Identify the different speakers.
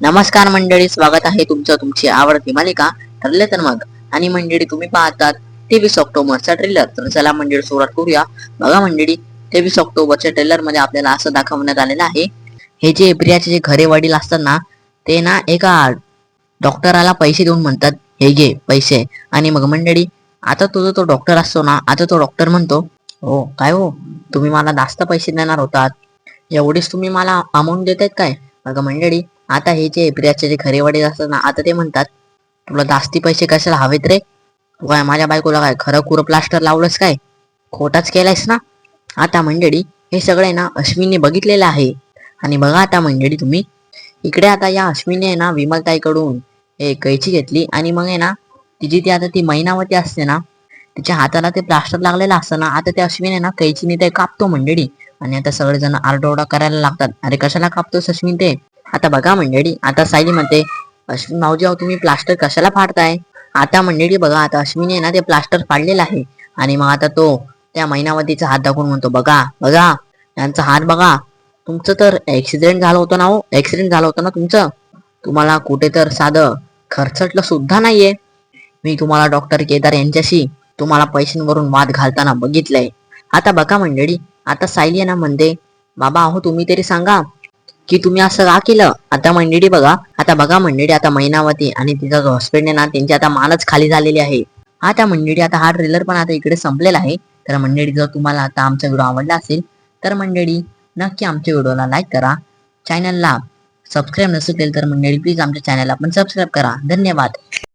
Speaker 1: नमस्कार मंडळी स्वागत आहे तुमचं तुमची आवडती मालिका ठरले तर मग. आणि मंडळी तुम्ही पाहतात तेवीस ऑक्टोबरचा ट्रेलर तर चला मंडळी सुरुवात करूया. बघा मंडळी तेवीस ऑक्टोबरच्या ट्रेलरमध्ये आपल्याला असं दाखवण्यात आलेलं आहे. हे जे प्रियाचे जे खरे वडील असतात ना ते ना एका डॉक्टराला पैसे देऊन म्हणतात हे घे पैसे. आणि मग मंडळी आता तो जो तो डॉक्टर असतो ना आता तो डॉक्टर म्हणतो हो काय हो? तुम्ही मला जास्त पैसे देणार होतात. एवढीच तुम्ही मला अमाऊंट देत आहेत काय? मग मंडळी आता हे जे प्रियाचे जे खरे वडील असतात ना आता ते म्हणतात तुला जास्ती पैसे कशाला हवेत रे? तू काय माझ्या बायकोला काय खरं कुरं प्लास्टर लावलंस काय? खोटाच केलायस ना? आता मंडळी हे सगळे ना अश्विनने बघितलेलं आहे. आणि बघा आता मंडळी तुम्ही इकडे आता या अश्विनने ना विमलताईकडून हे कैची घेतली. आणि मग आहे ना तिची ती आता ती महिनावती असते ना तिच्या हाताला ते प्लास्टर लागलेलं असतं ना आता ते अश्विन आहे ना कैचीने ते कापतो मंडळी. आणि आता सगळेजण आरडोरडा करायला लागतात. अरे कशाला कापतोस अश्विन ते? आता बघा मंडळी आता सायली म्हणते अश्विन भाऊजी अहो तुम्ही प्लास्टर कशाला फाडताय? आता मंडळी बघा आता अश्विनी आहे ना ते प्लास्टर फाडलेलं आहे. आणि मग आता तो त्या महिनावधीचा हात दाखवून म्हणतो बघा बघा यांचा हात बघा. तुमचं तर ऍक्सिडेंट झालं होतं ना हो. ऍक्सिडेंट झालं होतं ना तुमचं. तुम्हाला कुठे तर साधं खर्चटलं सुद्धा नाहीये. मी तुम्हाला डॉक्टर केदार यांच्याशी तुम्हाला पैशांवरून वाद घालताना बघितलंय. आता बघा मंडळी आता सायली आहे ना म्हणते बाबा अहो तुम्ही तरी सांगा की तुम्ही असं का केलं? आता मंडळी बघा आता बघा मंडळी आता मैनावती आणि तिचा जो हॉस्पिटल आहे ना त्यांची आता मानच खाली झालेली आहे. आता मंडळी आता हा ट्रेलर पण आता इकडे संपलेला आहे. तर मंडळी जर तुम्हाला आता आमचा व्हिडिओ आवडला असेल तर मंडळी नक्की आमच्या व्हिडिओला लाईक करा. चॅनलला सबस्क्राईब नसेल तर मंडळी प्लीज आमच्या चॅनलला पण सबस्क्राईब करा. धन्यवाद.